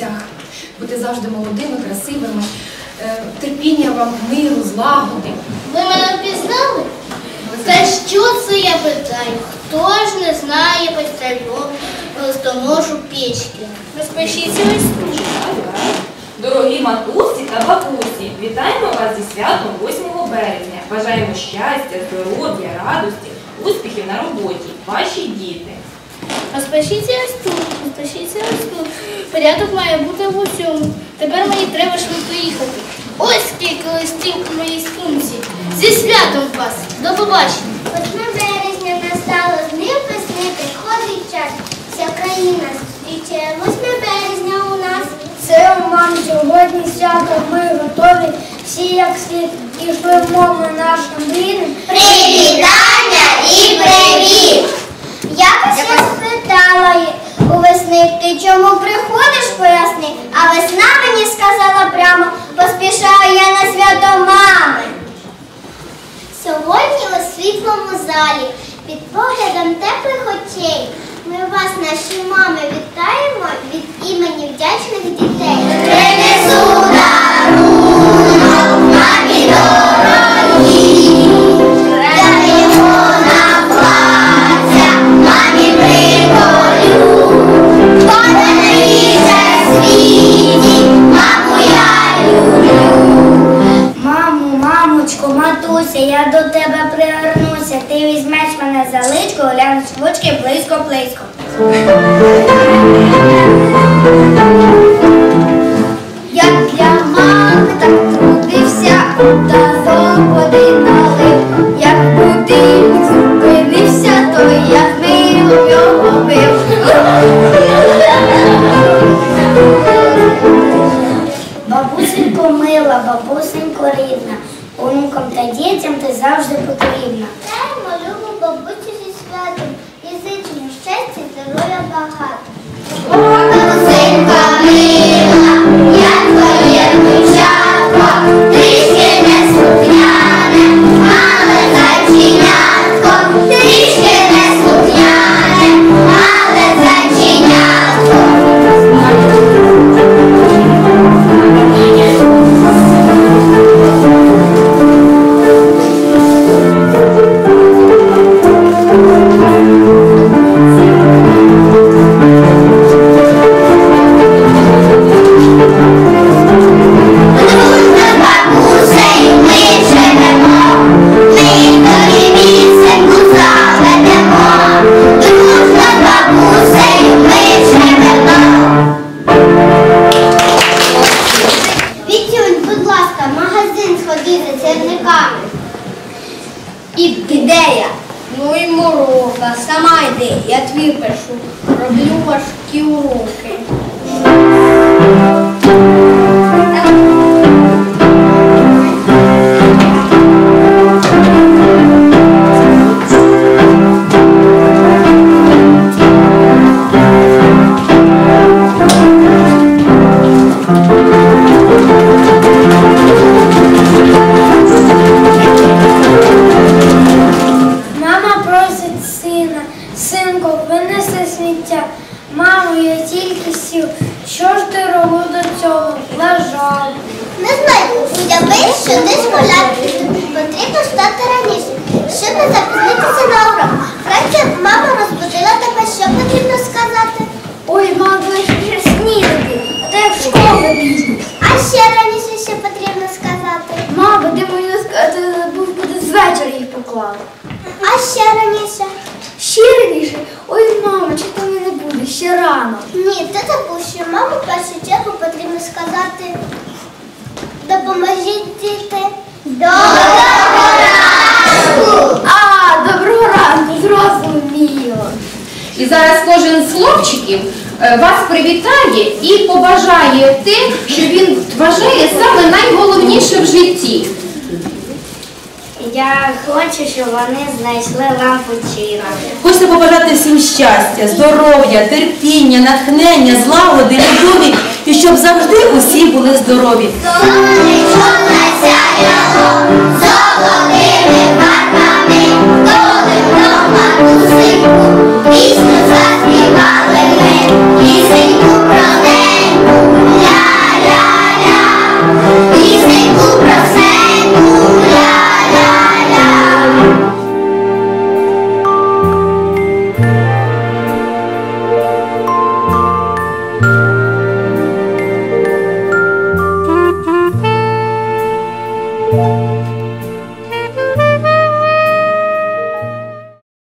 цінностях, бути завжди молодими, красивими, е, терпіння вам, миру, злагоди. Ви мене впізнали? Та що це я питаю? Хто ж не знає постельну листоношу печки? Розпишіться листу. Дорогі матусі та бабусі, вітаємо вас зі святом 8 березня. Бажаємо щастя, здоров'я, радості, успіхів на роботі, ваші діти. Розпишіться ось тут, розпишіться ось тут. Порядок має бути в усьому. Тепер мені треба швидко їхати. Ось скільки листів у моїй сумці. Зі святом вас. До побачення. 8 березня настало з ним весни приходить час. Вся країна зустрічає 8 березня у нас. Це мам сьогодні свято, ми готові всі як слід і шлемо нашим рідним. Привітання і привіт! Якось я спитала й- у весни, ти чому приходиш, поясни, а весна мені сказала прямо, поспішаю я на свято мами. Сьогодні у світлому залі під поглядом теплих очей ми вас, наші мами, вітаємо від імені вдячних дітей. Принесу дарунок мамі дорогі, я люблю. Мамо, мамочко, матуся. Ти візьмеш мене за личко, глянеш в очки близько, близько. Як для мами так трудився, та води налив. Як будинок зупинився, то я мило його бив. Бабусенько мила, бабусенько рідна, онукам та дітям ти завжди потрібна. Вітаємо зі святом і зичимо щастя, здоров'я багато. Ну і морока, сама йди, я твій пишу, роблю важкі уроки. Синку, винеси сміття. Мамо, я тільки сів. Що ж ти робив до цього? Лежав. Не знаю, уяви, що ти школяр, і тобі потрібно стати раніше, щоб не запізнитися на урок. Краще б мама розбудила тебе, що потрібно сказати. Ой, мамо, я ще снідати, а то я в школу пізно. А ще раніше що потрібно сказати. Мамо, ти мені сказати забув, куди з вечора їх поклала. А ще раніше. Ще раніше? Ой, мамо, чи то не буде, ще рано. Ні, ти забув, що маму першу чергу потрібно сказати. Допоможіть діти. Доброго ранку! А, доброго ранку, зрозуміло. І зараз кожен з хлопчиків е, вас привітає і побажає те, що він вважає саме найголовніше в житті. Я хочу, щоб вони знайшли лампу чина. Хочете побажати всім щастя, здоров'я, терпіння, натхнення, злагоди, любові і щоб завжди усі були здорові. Сонечко насяяло, золотими